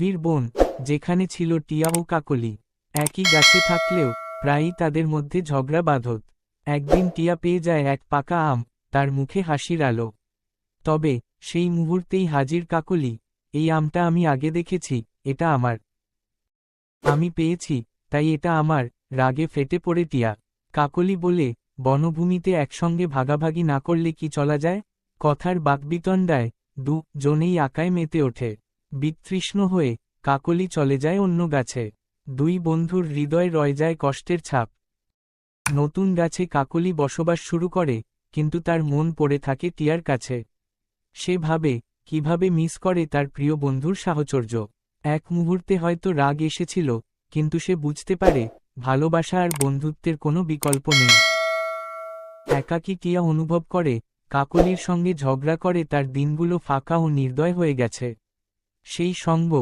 বীর বোন, যেখানে ছিল টিয়া ও কাকলি। একই গাছে থাকলেও প্রায়ই তাদের মধ্যে ঝগড়া বাঁধত। একদিন টিয়া পেয়ে যায় এক পাকা আম, তার মুখে হাসির আলো। তবে সেই মুহূর্তেই হাজির কাকলি, এই আমটা আমি আগে দেখেছি, এটা আমার। আমি পেয়েছি, তাই এটা আমার, রাগে ফেটে পড়ে টিয়া। কাকলি বলে, বনভূমিতে একসঙ্গে ভাগাভাগি না করলে কি চলা যায়? কথার বাকবিতণ্ডায় দু জনেই আকায় মেতে ওঠে। বিতৃষ্ণ হয়ে কাকলি চলে যায় অন্য গাছে। দুই বন্ধুর হৃদয় রয়ে যায় কষ্টের ছাপ। নতুন গাছে কাকলি বসবাস শুরু করে, কিন্তু তার মন পড়ে থাকে টিয়ার কাছে। সে ভাবে, কীভাবে মিস করে তার প্রিয় বন্ধুর সাহচর্য। এক মুহূর্তে হয়তো রাগ এসেছিল, কিন্তু সে বুঝতে পারে, ভালোবাসা আর বন্ধুত্বের কোনো বিকল্প নেই। একাকী টিয়া অনুভব করে, কাকলির সঙ্গে ঝগড়া করে তার দিনগুলো ফাঁকা ও নির্দয় হয়ে গেছে। সেই সঙ্গ